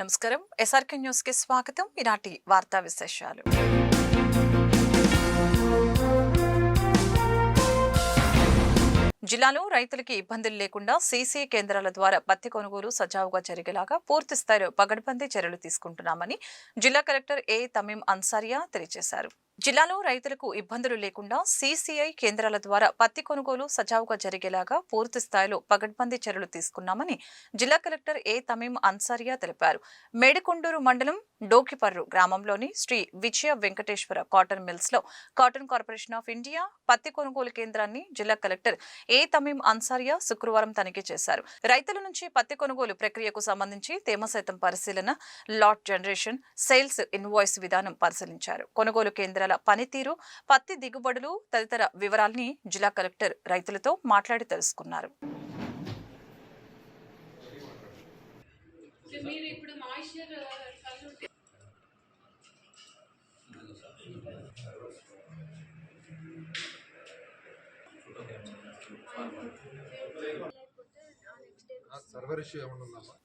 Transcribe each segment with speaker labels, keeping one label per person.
Speaker 1: నమస్కారం. ఎస్ఆర్కే న్యూస్కి స్వాగతం. ఈనాటి వార్తా విశేషాలు. జిల్లాలో రైతులకి ఇబ్బందులు లేకుండా సీసీ కేంద్రాల ద్వారా పత్తి కొనుగోలు సజావుగా జరిగేలాగా పూర్తి స్థాయిలో పగడ్బందీ చర్యలు తీసుకుంటున్నామని జిల్లా కలెక్టర్ ఏ తమీం అన్సారియా తెలియజేశారు. జిల్లాలో రైతులకు ఇబ్బందులు లేకుండా సీసీఐ కేంద్రాల ద్వారా పత్తి కొనుగోలు సజావుగా జరిగేలాగా పూర్తి స్థాయిలో పగడ్బందీ చర్యలు తీసుకున్నామని జిల్లా కలెక్టర్ ఏ తమీం అన్సారియా తెలిపారు. మేడికొండూరు మండలం డోకిపర్రు గ్రామంలోని శ్రీ విజయ వెంకటేశ్వర కాటన్ మిల్స్లో కాటన్ కార్పొరేషన్ ఆఫ్ ఇండియా పత్తి కొనుగోలు కేంద్రాన్ని జిల్లా కలెక్టర్ ఏ తమీం అన్సారియా శుక్రవారం తనిఖీ చేశారు. రైతుల నుంచి పత్తి కొనుగోలు ప్రక్రియకు సంబంధించి తేమ శాతం పరిశీలన లాట్ జనరేషన్ సేల్స్ ఇన్వాయిస్ విధానం పరిశీలించారు. కొనుగోలు కేంద్రాల పనితీరు పత్తి దిగుబడులు తదితర వివరాల్ని జిల్లా కలెక్టర్ రైతులతో మాట్లాడి తెలుసుకున్నారు.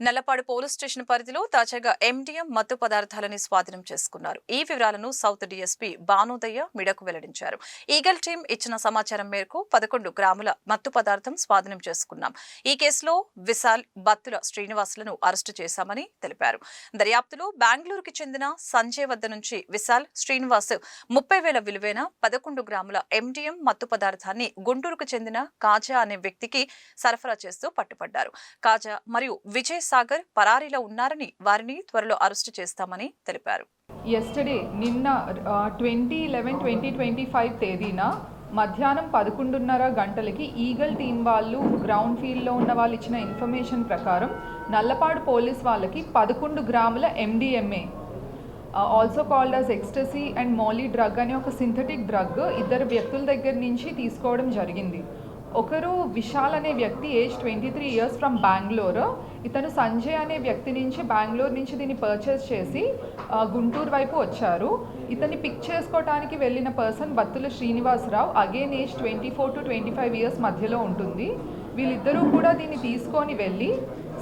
Speaker 1: నల్లపాడు పోలీస్ స్టేషన్ పరిధిలో తాజాగా ఎండిఎం మత్తు పదార్థాలని స్వాధీనం చేసుకున్నారు. ఈ వివరాలను సౌత్ డీఎస్పీ భానుదయ్య మిడకు వెల్లడించారు. ఈగల్ టీం ఇచ్చిన సమాచారం మేరకు పదకొండు గ్రాముల మత్తు పదార్థం స్వాధీనం చేసుకున్నాం. ఈ కేసులో విశాల్ బత్తుల శ్రీనివాసులను అరెస్టు చేశామని తెలిపారు. దర్యాప్తులో బెంగళూరుకి చెందిన సంజయ్ వద్ద నుంచి విశాల్ శ్రీనివాస్ ముప్పై వేల విలువైన పదకొండు గ్రాముల ఎండిఎం మత్తు పదార్థాన్ని గుంటూరుకు చెందిన కాజా అనే వ్యక్తికి సరఫరా చేస్తూ పట్టుపడ్డారు. కాజా మరియు విజయ్ సాగర్ పరారీలో ఉన్నారని వారిని త్వరలో అరెస్టు చేస్తామని తెలిపారు.
Speaker 2: ఎస్టర్డే నిన్న twenty eleven twenty twenty five తేదీన మధ్యాహ్నం పదకొండున్నర గంటలకి ఈగల్ టీం వాళ్ళు గ్రౌండ్ ఫీల్డ్లో ఉన్న వాళ్ళు ఇచ్చిన ఇన్ఫర్మేషన్ ప్రకారం నల్లపాడు పోలీస్ వాళ్ళకి పదకొండు గ్రాముల MDMA also called as ecstasy and Molly drug అనే ఒక సింథటిక్ డ్రగ్ ఇద్దరు వ్యక్తుల దగ్గర నుంచి తీసుకోవడం జరిగింది. ఒకరు విశాల్ అనే వ్యక్తి age twenty three years from Bengaluru. ఇతను సంజయ్ అనే వ్యక్తి నుంచి బెంగళూరు నుంచి దీన్ని పర్చేస్ చేసి గుంటూరు వైపు వచ్చారు. ఇతన్ని పిక్ చేసుకోవడానికి వెళ్ళిన person Battula Srinivasarao again age twenty four to twenty five years మధ్యలో ఉంటుంది. వీళ్ళిద్దరూ కూడా దీన్ని తీసుకొని వెళ్ళి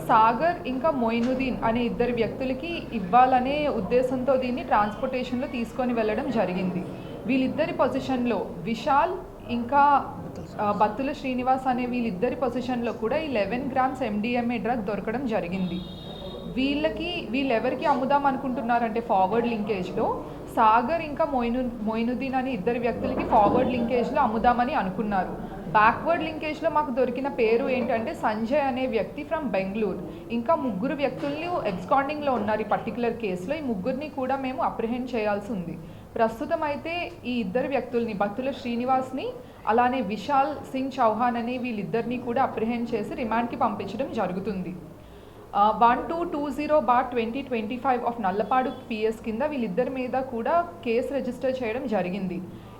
Speaker 2: సాగర్ ఇంకా మొయినుద్దీన్ అనే ఇద్దరు వ్యక్తులకి ఇవ్వాలనే ఉద్దేశంతో దీన్ని ట్రాన్స్పోర్టేషన్లో తీసుకొని వెళ్ళడం జరిగింది. వీళ్ళిద్దరి పొజిషన్లో విశాల్ ఇంకా బత్తుల శ్రీనివాస్ అనే వీళ్ళిద్దరి పొజిషన్లో కూడా ఈ లెవెన్ గ్రామ్స్ ఎండిఎంఏ డ్రగ్ దొరకడం జరిగింది. వీళ్ళకి వీళ్ళెవరికి అమ్ముదాం అనుకుంటున్నారంటే ఫార్వర్డ్ లింకేజ్లో సాగర్ ఇంకా మొయిను మొయినుద్దీన్ అనే ఇద్దరు వ్యక్తులకి ఫార్వర్డ్ లింకేజ్లో అమ్ముదామని అనుకున్నారు. బ్యాక్వర్డ్ లింకేజ్లో మాకు దొరికిన పేరు ఏంటంటే సంజయ్ అనే వ్యక్తి ఫ్రమ్ బెంగళూరు. ఇంకా ముగ్గురు వ్యక్తుల్ని ఎబ్స్కాండింగ్లో ఉన్నారు ఈ పర్టికులర్ కేసులో. ఈ ముగ్గురిని కూడా మేము అప్రిహెండ్ చేయాల్సి ఉంది. ప్రస్తుతం అయితే ఈ ఇద్దరు వ్యక్తుల్ని భక్తుల శ్రీనివాస్ని అలానే విశాల్ సింగ్ చౌహాన్ అనే వీళ్ళిద్దరిని కూడా అప్రిహెండ్ చేసి రిమాండ్కి పంపించడం జరుగుతుంది. One two two zero bar twenty twenty five of Nallapadu PS కింద వీళ్ళిద్దరి మీద కూడా కేసు రిజిస్టర్ చేయడం జరిగింది.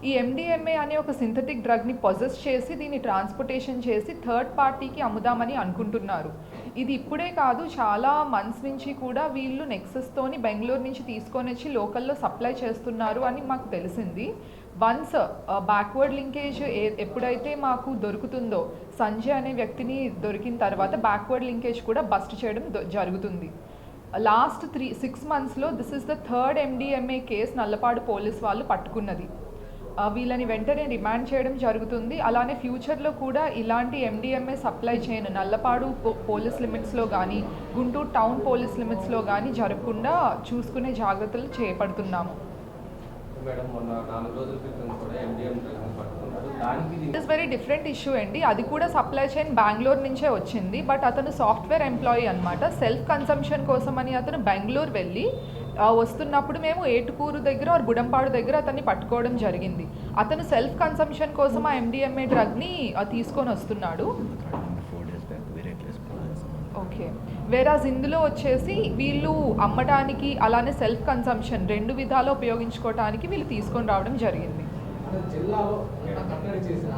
Speaker 2: ఈ ఎండిఎంఏ అనే ఒక సింథటిక్ డ్రగ్ని పొజెస్ చేసి దీన్ని ట్రాన్స్పోర్టేషన్ చేసి థర్డ్ పార్టీకి అమ్ముదామని అనుకుంటున్నారు. ఇది ఇప్పుడే కాదు చాలా మంత్స్ నుంచి కూడా వీళ్ళు నెక్సెస్తోని బెంగళూరు నుంచి తీసుకొని వచ్చి లోకల్లో సప్లై చేస్తున్నారు అని మాకు తెలిసింది. వన్స్ బ్యాక్వర్డ్ లింకేజ్ ఎప్పుడైతే మాకు దొరుకుతుందో సంజయ్ అనే వ్యక్తిని దొరికిన తర్వాత బ్యాక్వర్డ్ లింకేజ్ కూడా బస్ట్ చేయడం జరుగుతుంది. లాస్ట్ త్రీ సిక్స్ మంత్స్లో this is the third MDMA case Nallapadu police వాళ్ళు పట్టుకున్నది. Uh, వీళ్ళని వెంటనే రిమాండ్ చేయడం జరుగుతుంది. అలానే ఫ్యూచర్లో కూడా ఇలాంటి ఎండిఎంఏ సప్లై చేయను నల్లపాడు పో- పోలీస్ లిమిట్స్లో కానీ గుంటూరు టౌన్ పోలీస్ లిమిట్స్లో కానీ జరగకుండా చూసుకునే జాగ్రత్తలు చేపడుతున్నాము. It is very different issue అండి. అది కూడా సప్లై చైన్ బెంగళూరు నుంచే వచ్చింది. బట్ అతను సాఫ్ట్వేర్ ఎంప్లాయీ అనమాట సెల్ఫ్ కన్సంప్షన్ కోసం అని అతను బెంగళూరు వెళ్ళి వస్తున్నప్పుడు మేము ఏటుకూరు దగ్గర ఆర్ బుడంపాడు దగ్గర అతన్ని పట్టుకోవడం జరిగింది. అతను సెల్ఫ్ కన్సంప్షన్ కోసం ఆ ఎండిఎంఏ డ్రగ్ని తీసుకొని వస్తున్నాడు. ఓకే వేరాజ్ ఇందులో వచ్చేసి వీళ్ళు అమ్మడానికి అలానే సెల్ఫ్ కన్సంప్షన్ రెండు విధాలు ఉపయోగించుకోవడానికి వీళ్ళు తీసుకొని రావడం జరిగింది.
Speaker 3: జిల్లాలో చేసిన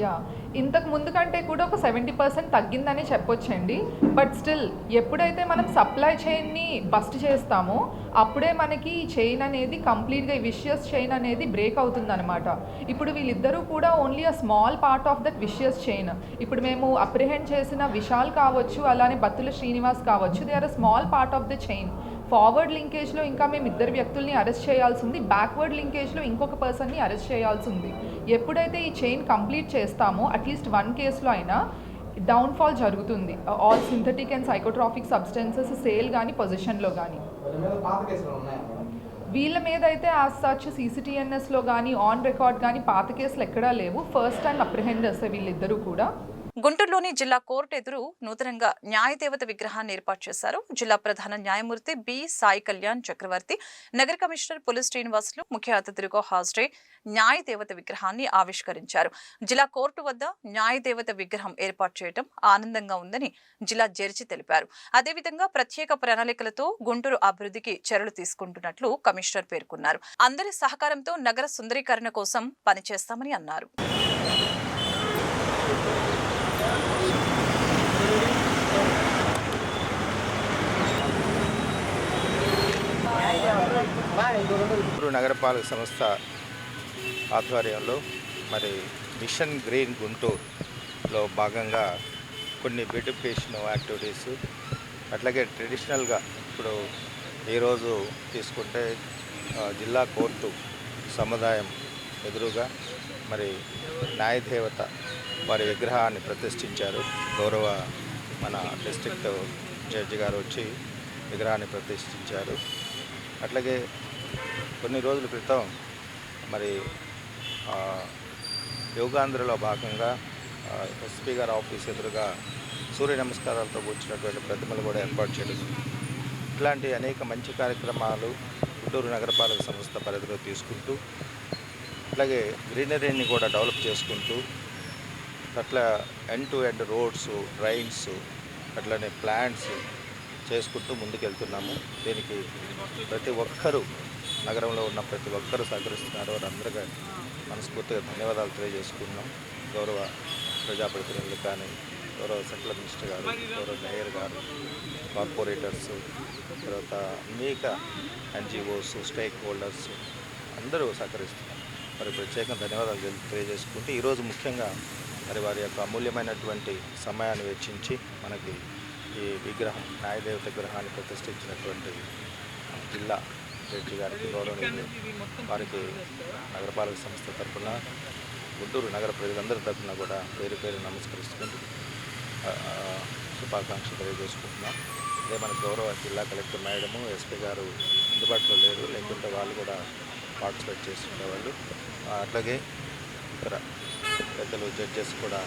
Speaker 2: యా ఇంతకు ముందు కంటే కూడా ఒక సెవెంటీ పర్సెంట్ తగ్గిందని చెప్పొచ్చండి. బట్ స్టిల్ ఎప్పుడైతే మనం సప్లై చైన్ని బస్ట్ చేస్తామో అప్పుడే మనకి ఈ చైన్ అనేది కంప్లీట్గా విషియస్ చైన్ అనేది బ్రేక్ అవుతుందన్నమాట. ఇప్పుడు వీళ్ళిద్దరూ కూడా only a small part of that vicious chain. ఇప్పుడు మేము అప్రిహెండ్ చేసిన విశాల్ కావచ్చు అలానే బత్తుల శ్రీనివాస్ కావచ్చు they are a small part of the chain forward లింకేజ్లో ఇంకా మేము ఇద్దరు వ్యక్తుల్ని అరెస్ట్ చేయాల్సి ఉంది. బ్యాక్వర్డ్ లింకేజ్లో ఇంకొక పర్సన్ని అరెస్ట్ చేయాల్సి ఉంది. ఎప్పుడైతే ఈ చైన్ కంప్లీట్ చేస్తామో అట్లీస్ట్ వన్ కేసులో అయినా డౌన్ఫాల్ జరుగుతుంది. All synthetic and psychotropic substances sale కానీ పొజిషన్లో కానీ
Speaker 3: వాళ్ళ మీద
Speaker 2: అయితే యాజ్ సచ్ సీసీటీఎన్ఎస్లో కానీ ఆన్ రికార్డ్ కానీ పాత కేసులు ఎక్కడా లేవు. ఫస్ట్ టైం అప్రిహెండ్ చేస్తే వీళ్ళిద్దరూ కూడా.
Speaker 1: గుంటూరులోని జిల్లా కోర్టు ఎదురు నూతనంగా న్యాయదేవత విగ్రహాన్ని ఏర్పాటు చేశారు. జిల్లా ప్రధాన న్యాయమూర్తి బి సాయి కళ్యాణ్ చక్రవర్తి నగర కమిషనర్ పులి శ్రీనివాసులు ముఖ్య అతిథులుగా హాజరై న్యాయదేవత విగ్రహాన్ని ఆవిష్కరించారు. జిల్లా కోర్టు వద్ద న్యాయదేవత విగ్రహం ఏర్పాటు చేయడం ఆనందంగా ఉందని జిల్లా జడ్జి తెలిపారు. అదేవిధంగా ప్రత్యేక ప్రణాళికలతో గుంటూరు అభివృద్ధికి చర్యలు తీసుకుంటున్నట్లు కమిషనర్ పేర్కొన్నారు. అందరి సహకారంతో నగర సుందరీకరణ కోసం పనిచేస్తామని అన్నారు.
Speaker 4: నగరపాలక సంస్థ ఆధ్వర్యంలో మరి మిషన్ గ్రీన్ గుంటూరులో భాగంగా కొన్ని బ్యూటిఫికేషన్ యాక్టివిటీస్ అట్లాగే ట్రెడిషనల్గా ఇప్పుడు ఈరోజు తీసుకుంటే జిల్లా కోర్టు సముదాయం ఎదురుగా మరి న్యాయదేవత వారి విగ్రహాన్ని ప్రతిష్ఠించారు. గౌరవ మన డిస్ట్రిక్ట్ జడ్జి గారు వచ్చి విగ్రహాన్ని ప్రతిష్ఠించారు. అట్లాగే కొన్ని రోజుల క్రితం మరి యోగాంధ్రలో భాగంగా ఎస్పీ గారి ఆఫీస్ ఎదురుగా సూర్య నమస్కారాలతో కూర్చున్నటువంటి ప్రతిమలు కూడా ఏర్పాటు చేయడం ఇట్లాంటి అనేక మంచి కార్యక్రమాలు గుంటూరు నగరపాలక సంస్థ పరిధిలో తీసుకుంటూ అట్లాగే గ్రీనరీని కూడా డెవలప్ చేసుకుంటూ అట్లా end to end roads drains అట్లనే ప్లాంట్స్ చేసుకుంటూ ముందుకెళ్తున్నాము. దీనికి ప్రతి ఒక్కరూ నగరంలో ఉన్న ప్రతి ఒక్కరూ సహకరిస్తున్నారు వారందరికీ మనస్ఫూర్తిగా ధన్యవాదాలు తెలియజేసుకున్నాం గౌరవ ప్రజాప్రతినిధులు కానీ గౌరవ సెంట్రల్ మినిస్టర్ గారు గౌరవ మేయర్ గారు కార్పొరేటర్స్ తర్వాత అనేక ఎన్జిఓస్ స్టేక్ హోల్డర్స్ అందరూ సహకరిస్తున్నారు. మరి ప్రత్యేకంగా ధన్యవాదాలు తెలియజేసుకుంటే ఈరోజు ముఖ్యంగా మరి వారి యొక్క అమూల్యమైనటువంటి సమయాన్ని వెచ్చించి మనకి ఈ విగ్రహం న్యాయదేవత విగ్రహాన్ని ప్రతిష్ఠించినటువంటి జిల్లా జడ్జి గారికి గౌరవనీయులు వారికి నగరపాలక సంస్థ తరఫున గుంటూరు నగర ప్రజలందరి తరఫున కూడా పేరు పేరు నమస్కరిస్తుంటూ శుభాకాంక్షలు తెలియజేసుకుంటున్నాం. అదే మన గౌరవ జిల్లా కలెక్టర్ మేడము ఎస్పీ గారు అందుబాటులో లేరు లేకుంటే వాళ్ళు కూడా పార్టిసిపేట్ చేస్తుండేవాళ్ళు అట్లాగే ఇతర పెద్దలు జడ్జెస్ కూడా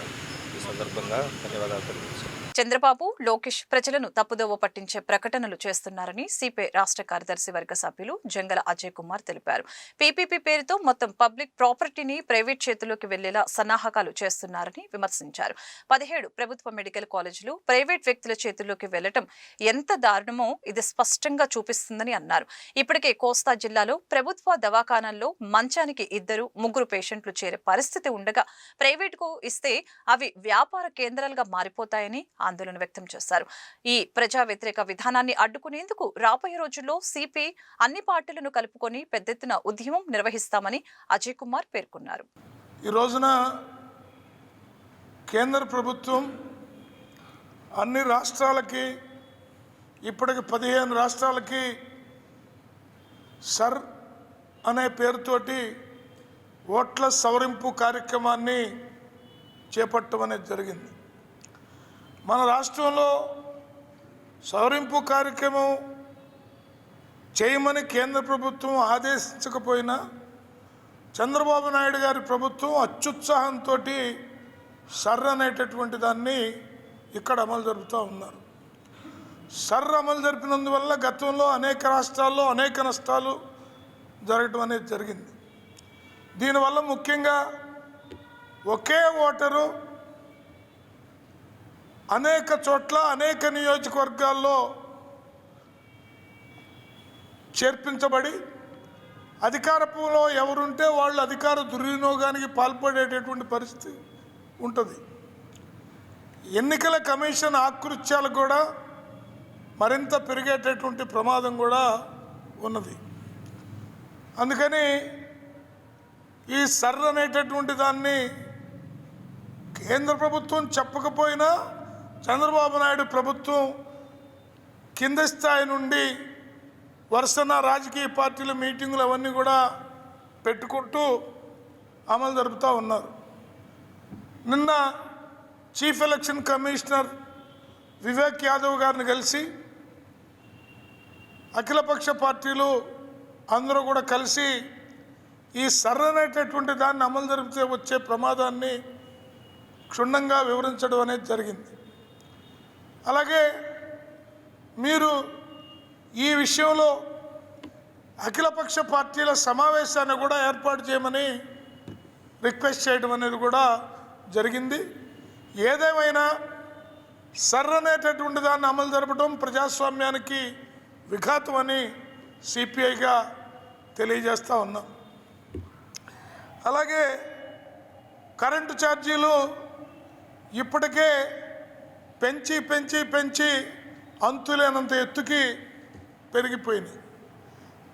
Speaker 4: ఈ సందర్భంగా ధన్యవాదాలు తెలియజేస్తున్నాం
Speaker 1: చంద్రబాబు లోకేష్ ప్రజలను తప్పుదోవ పట్టించే ప్రకటనలు చేస్తున్నారని సిపిఐ రాష్ట్ర కార్యదర్శి వర్గ సభ్యులు జంగల అజయ్ కుమార్ తెలిపారు. పీపీపీ పేరుతో మొత్తం పబ్లిక్ ప్రాపర్టీని ప్రైవేట్ చేతుల్లోకి వెళ్ళేలా సన్నాహకాలు చేస్తున్నారని విమర్శించారు. పదిహేడు ప్రభుత్వ మెడికల్ కాలేజీలు ప్రైవేట్ వ్యక్తుల చేతుల్లోకి వెళ్ళటం ఎంత దారుణమో ఇది స్పష్టంగా చూపిస్తుందని అన్నారు. ఇప్పటికే కోస్తా జిల్లాలో ప్రభుత్వ దవాఖానాల్లో మంచానికి ఇద్దరు ముగ్గురు పేషెంట్లు చేరే పరిస్థితి ఉండగా ప్రైవేటుకు ఇస్తే అవి వ్యాపార కేంద్రాలుగా మారిపోతాయని ఆందోళన వ్యక్తం చేశారు. ఈ ప్రజా వ్యతిరేక విధానాన్ని అడ్డుకునేందుకు రాబోయే రోజుల్లో సిపి అన్ని పార్టీలను కలుపుకొని పెద్ద ఎత్తున ఉద్యమం నిర్వహిస్తామని అజయ్ కుమార్ పేర్కొన్నారు.
Speaker 5: ఈ రోజున కేంద్ర ప్రభుత్వం అన్ని రాష్ట్రాలకి ఇప్పటికి పదిహేను రాష్ట్రాలకి సర్ అనే పేరుతోటి ఓట్ల సవరింపు కార్యక్రమాన్ని చేపట్టడం అనేది జరిగింది. మన రాష్ట్రంలో సవరింపు కార్యక్రమం చేయమని కేంద్ర ప్రభుత్వం ఆదేశించకపోయినా చంద్రబాబు నాయుడు గారి ప్రభుత్వం అత్యుత్సాహంతో సర్ అనేటటువంటి దాన్ని ఇక్కడ అమలు జరుపుతూ ఉన్నారు. సర్ అమలు జరిపినందువల్ల గతంలో అనేక రాష్ట్రాల్లో అనేక నష్టాలు జరగటం అనేది జరిగింది. దీనివల్ల ముఖ్యంగా ఒకే ఓటరు అనేక చోట్ల అనేక నియోజకవర్గాల్లో చేర్పించబడి అధికారంలో ఎవరుంటే వాళ్ళు అధికార దుర్వినియోగానికి పాల్పడేటటువంటి పరిస్థితి ఉంటుంది. ఎన్నికల కమిషన్ ఆకృత్యాలు కూడా మరింత పెరిగేటటువంటి ప్రమాదం కూడా ఉన్నది. అందుకని ఈ సర్ర అనేటటువంటి దాన్ని కేంద్ర ప్రభుత్వం చెప్పకపోయినా చంద్రబాబు నాయుడు ప్రభుత్వం కింద స్థాయి నుండి వరుసన రాజకీయ పార్టీల మీటింగులు అవన్నీ కూడా పెట్టుకుంటూ అమలు జరుపుతూ ఉన్నారు. నిన్న chief election commissioner Vivek Yadav గారిని కలిసి అఖిలపక్ష పార్టీలు అందరూ కూడా కలిసి ఈ సర్రనేటటువంటి దాన్ని అమలు జరిపితే వచ్చే ప్రమాదాన్ని క్షుణ్ణంగా వివరించడం అనేది జరిగింది. అలాగే మీరు ఈ విషయంలో అఖిలపక్ష పార్టీల సమావేశాన్ని కూడా ఏర్పాటు చేయమని రిక్వెస్ట్ చేయడం అనేది కూడా జరిగింది. ఏదేమైనా సర్ అనేటటువంటి దాన్ని అమలు జరపడం ప్రజాస్వామ్యానికి విఘాతం అని సిపిఐగా తెలియజేస్తూ ఉన్నాం. అలాగే కరెంటు ఛార్జీలు ఇప్పటికే పెంచి పెంచి పెంచి అంతులేనంత ఎత్తుకి పెరిగిపోయినాయి.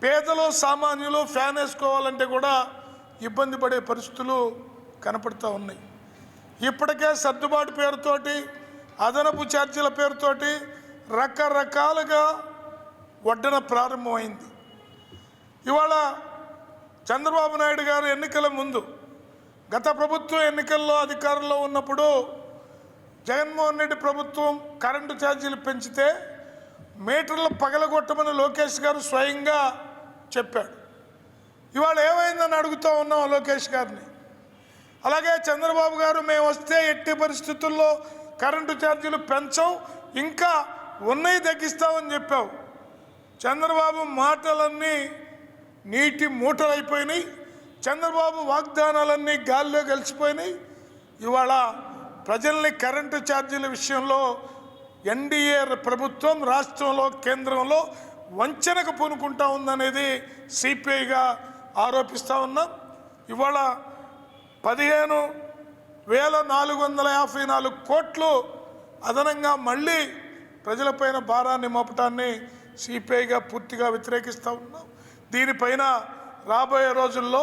Speaker 5: పేదలు సామాన్యులు ఫ్యాన్ వేసుకోవాలంటే కూడా ఇబ్బంది పడే పరిస్థితులు కనపడుతూ ఉన్నాయి. ఇప్పటికే సర్దుబాటు పేరుతోటి అదనపు ఛార్జీల పేరుతోటి రకరకాలుగా వడ్డన ప్రారంభమైంది. ఇవాళ చంద్రబాబు నాయుడు గారు ఎన్నికల ముందు గత ప్రభుత్వం ఎన్నికల్లో అధికారంలో ఉన్నప్పుడు జగన్మోహన్ రెడ్డి ప్రభుత్వం కరెంటు ఛార్జీలు పెంచితే మీటర్లు పగలగొట్టమని లోకేష్ గారు స్వయంగా చెప్పాడు. ఇవాళ ఏమైందని అడుగుతూ ఉన్నాం లోకేష్ గారిని. అలాగే చంద్రబాబు గారు మేము వస్తే ఎట్టి పరిస్థితుల్లో కరెంటు ఛార్జీలు పెంచం ఇంకా ఉన్నాయి తగ్గిస్తామని చెప్పావు. చంద్రబాబు మాటలన్నీ నీటి మూటలైపోయినాయి చంద్రబాబు వాగ్దానాలన్నీ గాల్లో కలిసిపోయినాయి ఇవాళ ప్రజల్ని కరెంటు ఛార్జీల విషయంలో ఎన్డీఏ ప్రభుత్వం రాష్ట్రంలో కేంద్రంలో వంచనకు పూనుకుంటా ఉందనేది సిపిఐగా ఆరోపిస్తూ ఉన్నాం. ఇవాళ పదిహేను వేల నాలుగు వందల యాభై నాలుగు కోట్లు అదనంగా మళ్ళీ ప్రజలపైన భారాన్ని మోపటాన్ని సిపిఐగా పూర్తిగా వ్యతిరేకిస్తూ ఉన్నాం. దీనిపైన రాబోయే రోజుల్లో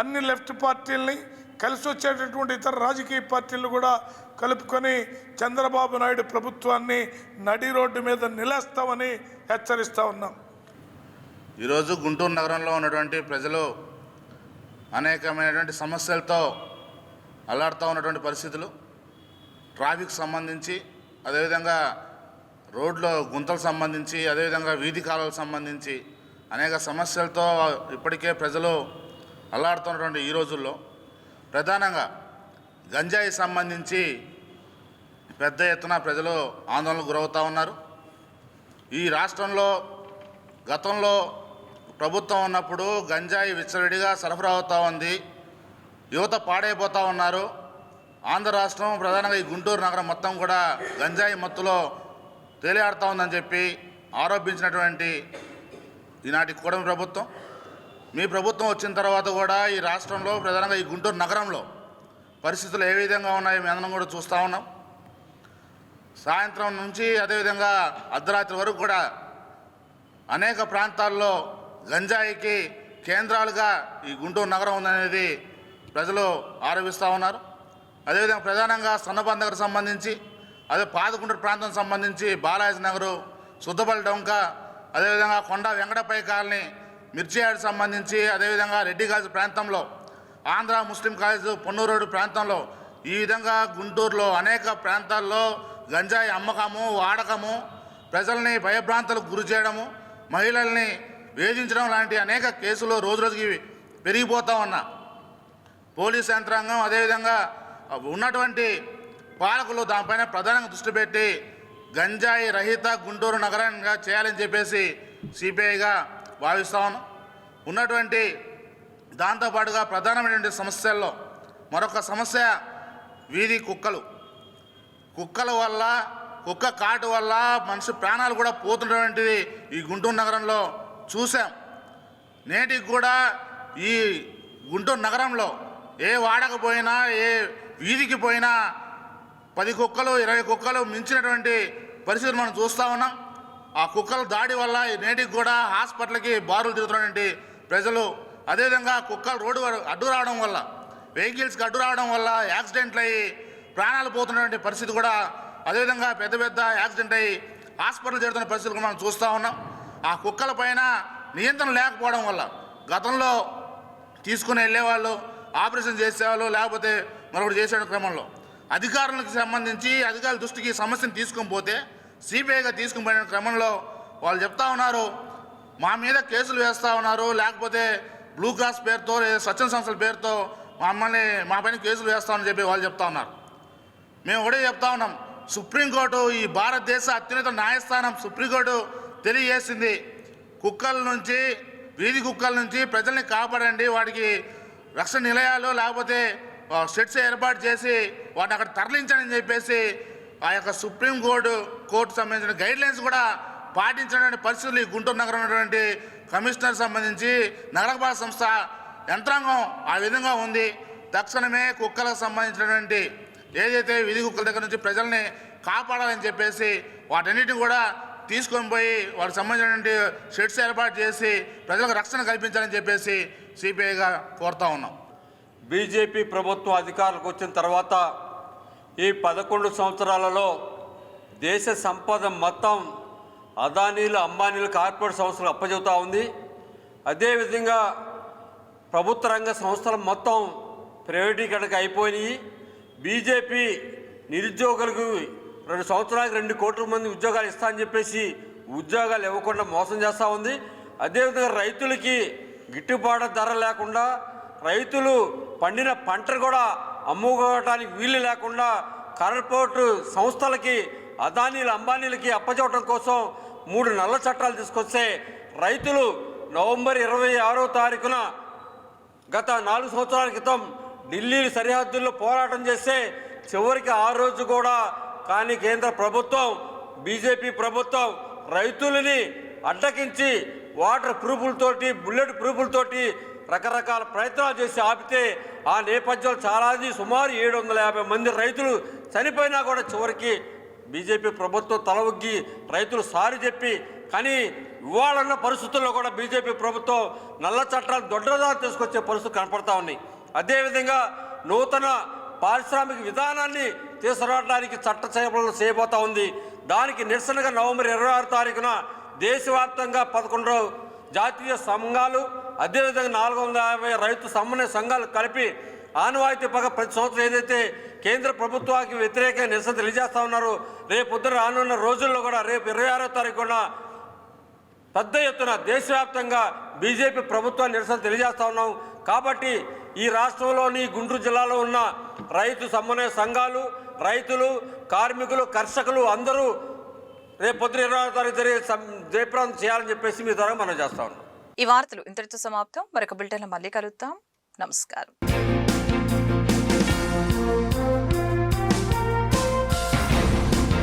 Speaker 5: అన్ని లెఫ్ట్ పార్టీల్ని కలిసి వచ్చేటటువంటి ఇతర రాజకీయ పార్టీలు కూడా కలుపుకొని చంద్రబాబు నాయుడు ప్రభుత్వాన్ని నడి రోడ్డు మీద నిలేస్తామని హెచ్చరిస్తూ ఉన్నాం.
Speaker 6: ఈరోజు గుంటూరు నగరంలో ఉన్నటువంటి ప్రజలు అనేకమైనటువంటి సమస్యలతో అల్లాడుతూ ఉన్నటువంటి పరిస్థితులు. ట్రాఫిక్ సంబంధించి అదేవిధంగా రోడ్లో గుంతలకు సంబంధించి అదేవిధంగా వీధి కాలాలకు సంబంధించి అనేక సమస్యలతో ఇప్పటికే ప్రజలు అల్లాడుతున్నటువంటి ఈ రోజుల్లో ప్రధానంగా గంజాయి సంబంధించి పెద్ద ఎత్తున ప్రజలు ఆందోళనకు గురవుతూ ఉన్నారు. ఈ రాష్ట్రంలో గతంలో ప్రభుత్వం ఉన్నప్పుడు గంజాయి విచ్చలవిడిగా సరఫరా అవుతూ ఉంది. యువత పాడైపోతూ ఉన్నారు. ఆంధ్ర రాష్ట్రం ప్రధానంగా ఈ గుంటూరు నగరం మొత్తం కూడా గంజాయి మత్తులో తేలియాడుతూ ఉందని చెప్పి ఆరోపించినటువంటి ఈనాటి కూడమి ప్రభుత్వం. మీ ప్రభుత్వం వచ్చిన తర్వాత కూడా ఈ రాష్ట్రంలో ప్రధానంగా ఈ గుంటూరు నగరంలో పరిస్థితులు ఏ విధంగా ఉన్నాయో మీ అందరం కూడా చూస్తూ ఉన్నాం. సాయంత్రం నుంచి అదేవిధంగా అర్ధరాత్రి వరకు కూడా అనేక ప్రాంతాల్లో గంజాయికి కేంద్రాలుగా ఈ గుంటూరు నగరం ఉందనేది ప్రజలు ఆరోపిస్తూ ఉన్నారు. అదేవిధంగా ప్రధానంగా సన్నబంద్ సంబంధించి అదే పాదకుండ్రు ప్రాంతం సంబంధించి బాలాజీ నగరు సుద్దపల్లి డొంక అదేవిధంగా కొండ వెంకటపై కాలనీ మిర్చియాడ్ సంబంధించి అదేవిధంగా రెడ్డిగాజు ప్రాంతంలో ఆంధ్ర ముస్లిం కాలేజ్ పొన్నూరు ప్రాంతంలో ఈ విధంగా గుంటూరులో అనేక ప్రాంతాల్లో గంజాయి అమ్మకము వాడకము ప్రజల్ని భయభ్రాంతులకు గురి చేయడము మహిళల్ని వేధించడం లాంటి అనేక కేసులు రోజు రోజుకి పెరిగిపోతా ఉన్నా. పోలీస్ యంత్రాంగం అదేవిధంగా ఉన్నటువంటి పాలకులు దానిపైన ప్రధానంగా దృష్టి పెట్టి గంజాయి రహిత గుంటూరు నగరంగా చేయాలని చెప్పేసి సిపిఐగా భావిస్తా ఉన్నాం. ఉన్నటువంటి దాంతోపాటుగా ప్రధానమైనటువంటి సమస్యల్లో మరొక సమస్య వీధి కుక్కలు. కుక్కల వల్ల కుక్క కాటు వల్ల మనిషి ప్రాణాలు కూడా పోతున్నటువంటిది ఈ గుంటూరు నగరంలో చూసాం నేటికి కూడా ఈ గుంటూరు నగరంలో ఏ వాడకపోయినా ఏ వీధికి పోయినా పది కుక్కలు ఇరవై కుక్కలు మించినటువంటి పరిస్థితులు మనం చూస్తూ ఉన్నాం. ఆ కుక్కల దాడి వల్ల నేటికి కూడా హాస్పిటల్కి బారులు తిరుగుతున్నటువంటి ప్రజలు అదేవిధంగా కుక్కలు రోడ్డు అడ్డు రావడం వల్ల వెహికల్స్కి అడ్డు రావడం వల్ల యాక్సిడెంట్లు అయ్యి ప్రాణాలు పోతున్నటువంటి పరిస్థితి కూడా అదేవిధంగా పెద్ద పెద్ద యాక్సిడెంట్ అయ్యి హాస్పిటల్ చేరుతున్న పరిస్థితులు మనం చూస్తూ ఉన్నాం. ఆ కుక్కల పైన నియంత్రణ లేకపోవడం వల్ల గతంలో తీసుకుని వెళ్ళేవాళ్ళు ఆపరేషన్ చేసేవాళ్ళు లేకపోతే మరొకటి చేసే క్రమంలో అధికారులకు సంబంధించి అధికారుల దృష్టికి సమస్యను తీసుకొని పోతే సిబిఐగా తీసుకుని పోయిన క్రమంలో వాళ్ళు చెప్తా ఉన్నారు మా మీద కేసులు వేస్తూ ఉన్నారు లేకపోతే బ్లూ క్రాస్ పేరుతో లేదా స్వచ్ఛంద సంస్థల పేరుతో మమ్మల్ని మా పైన కేసులు వేస్తామని చెప్పి వాళ్ళు చెప్తా ఉన్నారు. మేము ఒకటే చెప్తా ఉన్నాం సుప్రీంకోర్టు ఈ భారతదేశ అత్యున్నత న్యాయస్థానం సుప్రీంకోర్టు తెలియజేసింది. కుక్కల నుంచి వీధి కుక్కల నుంచి ప్రజల్ని కాపాడండి వాటికి రక్షణ నిలయాలు లేకపోతే షెడ్స్ ఏర్పాటు చేసి వాటిని అక్కడ తరలించండి చెప్పేసి ఆ యొక్క సుప్రీంకోర్టు కోర్టు సంబంధించిన గైడ్లైన్స్ కూడా పాటించినటువంటి పరిస్థితులు ఈ గుంటూరు నగరం ఉన్నటువంటి కమిషనర్ సంబంధించి నగరపాలక సంస్థ యంత్రాంగం ఆ విధంగా ఉంది. తక్షణమే కుక్కలకు సంబంధించినటువంటి ఏదైతే విధి కుక్కల దగ్గర నుంచి ప్రజల్ని కాపాడాలని చెప్పేసి వాటన్నిటిని కూడా తీసుకొని పోయి వాటికి సంబంధించినటువంటి షెడ్స్ ఏర్పాటు చేసి ప్రజలకు రక్షణ కల్పించాలని చెప్పేసి సిపిఐగా కోరుతా ఉన్నాం.
Speaker 7: బీజేపీ ప్రభుత్వం అధికారులకు వచ్చిన తర్వాత ఈ పదకొండు సంవత్సరాలలో దేశ సంపద మొత్తం అదానీలు అంబానీలు కార్పొరేట్ సంస్థలు అప్పచెబుతూ ఉంది. అదేవిధంగా ప్రభుత్వ రంగ సంస్థలు మొత్తం ప్రైవేటీకరణకు అయిపోయినాయి. బీజేపీ నిరుద్యోగులకు రెండు సంవత్సరాలకు రెండు కోట్ల మంది ఉద్యోగాలు ఇస్తా అని చెప్పేసి ఉద్యోగాలు ఇవ్వకుండా మోసం చేస్తూ ఉంది. అదేవిధంగా రైతులకి గిట్టుబాటు ధర లేకుండా రైతులు పండిన పంటను కూడా అమ్ముకోవడానికి వీలు లేకుండా కార్పొరేట్ సంస్థలకి అదానీలు అంబానీలకి అప్పచెప్పడం కోసం మూడు నల్ల చట్టాలు తీసుకొస్తే రైతులు నవంబర్ ఇరవై ఆరో తారీఖున గత నాలుగు సంవత్సరాల క్రితం ఢిల్లీ సరిహద్దుల్లో పోరాటం చేస్తే చివరికి ఆ రోజు కూడా కానీ కేంద్ర ప్రభుత్వం బీజేపీ ప్రభుత్వం రైతులని అడ్డకించి వాటర్ ప్రూఫులతోటి బుల్లెట్ ప్రూఫులతోటి రకరకాల ప్రయత్నాలు చేసి ఆపితే ఆ నేపథ్యంలో చాలాది సుమారు ఏడు వందల యాభై మంది రైతులు చనిపోయినా కూడా చివరికి బీజేపీ ప్రభుత్వం తల ఒగ్గి రైతులు సారి చెప్పి కానీ ఇవాళన్న పరిస్థితుల్లో కూడా బీజేపీ ప్రభుత్వం నల్ల చట్టాలు దొడ్డదా తీసుకొచ్చే పరిస్థితులు కనపడతా ఉన్నాయి అదేవిధంగా నూతన పారిశ్రామిక విధానాన్ని తీసుకురావడానికి చట్ట చేపలను చేయబోతా ఉంది. దానికి నిరసనగా నవంబర్ ఇరవై ఆరు తారీఖున దేశవ్యాప్తంగా పదకొండు జాతీయ సంఘాలు అదేవిధంగా నాలుగు వందల యాభై రైతు సమన్వయ సంఘాలు కలిపి ఆనవాయితీ పగ ప్రతి సంవత్సరం ఏదైతే కేంద్ర ప్రభుత్వానికి వ్యతిరేకంగా నిరసన తెలియజేస్తా ఉన్నారు. రేపు రానున్న రోజుల్లో కూడా రేపు ఇరవై ఆరో తారీఖున పెద్ద ఎత్తున దేశవ్యాప్తంగా బీజేపీ ప్రభుత్వాన్ని నిరసన తెలియజేస్తా ఉన్నాం. కాబట్టి ఈ రాష్ట్రంలోని గుంటూరు జిల్లాలో ఉన్న రైతు సమన్వయ సంఘాలు రైతులు కార్మికులు కర్షకులు అందరూ రేపు పొద్దున ఇరవై ఆరో తారీఖు జరిగే జయప్రాంతం చేయాలని చెప్పేసి మీ ద్వారా మనం చేస్తా ఉన్నాం.
Speaker 1: ఈ వార్తలు ఇంతటితో సమాప్తం. మరొక బులెటిన్లో మళ్ళీ కలుద్దాం. నమస్కారం.